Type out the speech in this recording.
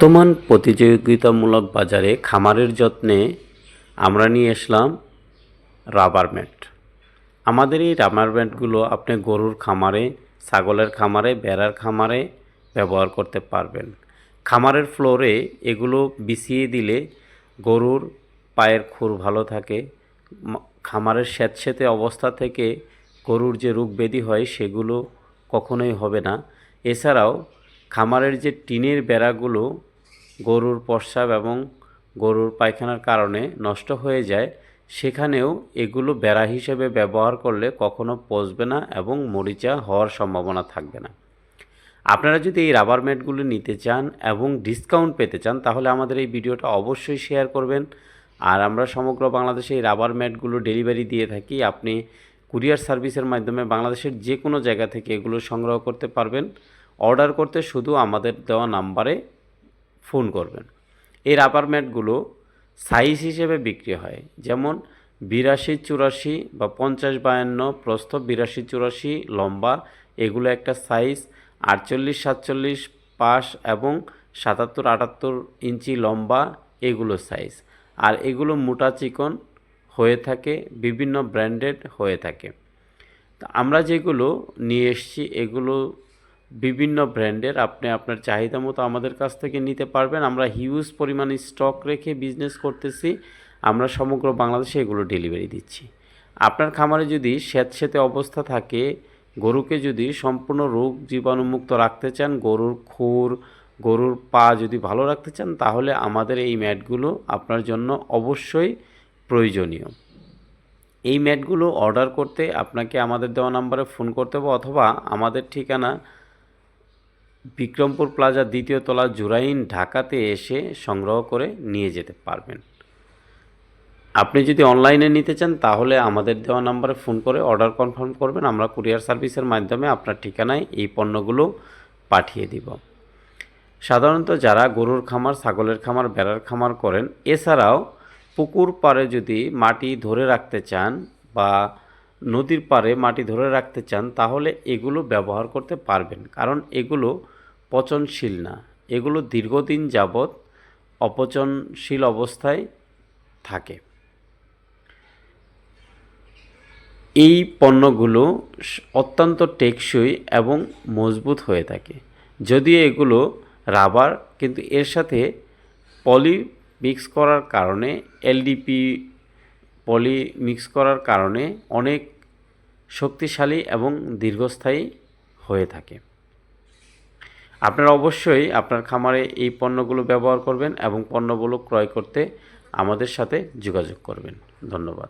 বর্তমান প্রতিযোগিতামূলক বাজারে খামারের যত্নে আমরা নিয়ে আসলাম রাবার ম্যাট। আমাদের এই রাবার ম্যাটগুলো আপনি গরুর খামারে, ছাগলের খামারে, বেড়ার খামারে ব্যবহার করতে পারবেন। খামারের ফ্লোরে এগুলো বিছিয়ে দিলে গরুর পায়ের খুর ভালো থাকে। খামারের স্যাঁতস্যাঁতে অবস্থা থেকে গরুর যে রোগ ব্যাধি হয় সেগুলো কখনোই হবে না। এছাড়াও খামারের যে টিনের বেড়াগুলো গরুর প্রস্রাব এবং গরুর পায়খানার কারণে নষ্ট হয়ে যায়, সেখানেও এগুলো বেড়া হিসেবে ব্যবহার করলে কখনো পচবে না এবং মরিচা হওয়ার সম্ভাবনা থাকবে না। আপনারা যদি এই রাবার ম্যাটগুলো নিতে চান এবং ডিসকাউন্ট পেতে চান, তাহলে আমাদের এই ভিডিওটা অবশ্যই শেয়ার করবেন। আর আমরা সমগ্র বাংলাদেশে এই রাবার ম্যাটগুলো ডেলিভারি দিয়ে থাকি। আপনি কুরিয়ার সার্ভিসের মাধ্যমে বাংলাদেশের যে কোনো জায়গা থেকে এগুলো সংগ্রহ করতে পারবেন। অর্ডার করতে শুধু আমাদের দেওয়া নাম্বারে ফোন করবেন। এই রাবার ম্যাটগুলো সাইজ হিসেবে বিক্রি হয়। যেমন বিরাশি, চুরাশি বা পঞ্চাশ বায়ান্ন, প্রস্থ বিরাশি, চুরাশি, লম্বা, এগুলো একটা সাইজ আটচল্লিশ, সাতচল্লিশ পাশ এবং সাতাত্তর, আটাত্তর ইঞ্চি লম্বা, এগুলো সাইজ আর এগুলো মোটা চিকন হয়ে থাকে, বিভিন্ন ব্র্যান্ডেড হয়ে থাকে। আমরা যেগুলো নিয়ে এসেছি, এগুলো বিভিন্ন ব্র্যান্ডের আপনি আপনার চাহিদা মতো আমাদের কাছ থেকে নিতে পারবেন। আমরা হিউজ পরিমাণে স্টক রেখে বিজনেস করতেছি। আমরা সমগ্র বাংলাদেশে এগুলো ডেলিভারি দিচ্ছি। আপনার খামারে যদি স্যাঁতস্যাঁতে অবস্থা থাকে, গরুকে যদি সম্পূর্ণ রোগ জীবাণুমুক্ত রাখতে চান, গরুর খুর, গরুর পা যদি ভালো রাখতে চান, তাহলে আমাদের এই ম্যাটগুলো আপনার জন্য অবশ্যই প্রয়োজনীয়। এই ম্যাটগুলো অর্ডার করতে আপনাকে আমাদের দেওয়া নাম্বারে ফোন করতে হবে অথবা আমাদের ঠিকানা বিক্রমপুর প্লাজা দ্বিতীয় তলা জুরাইন ঢাকাতে এসে সংগ্রহ করে নিয়ে যেতে পারবেন। আপনি যদি অনলাইনে নিতে চান, তাহলে আমাদের দেওয়া নাম্বারে ফোন করে অর্ডার কনফার্ম করবেন। আমরা কুরিয়ার সার্ভিসের মাধ্যমে আপনার ঠিকানায় এই পণ্যগুলো পাঠিয়ে দিব। সাধারণত যারা গরুর খামার, ছাগলের খামার, বেড়ার খামার করেন, এছাড়াও পুকুর পাড়ে যদি মাটি ধরে রাখতে চান বা নদীর পাড়ে মাটি ধরে রাখতে চান, তাহলে এগুলো ব্যবহার করতে পারবেন। কারণ এগুলো পচনশীল না। এগুলো দীর্ঘদিন যাবৎ অপচনশীল অবস্থায় থাকে। এই পণ্যগুলো অত্যন্ত টেকসই এবং মজবুত হয়ে থাকে। যদিও এগুলো রাবার, কিন্তু এর সাথে পলি মিক্স করার কারণে, এলডিপি পলি মিক্স করার কারণে অনেক শক্তিশালী এবং দীর্ঘস্থায়ী হয়ে থাকে। আপনারা অবশ্যই আপনার খামারে এই পণ্যগুলো ব্যবহার করবেন এবং পণ্যগুলো ক্রয় করতে আমাদের সাথে যোগাযোগ করবেন। ধন্যবাদ।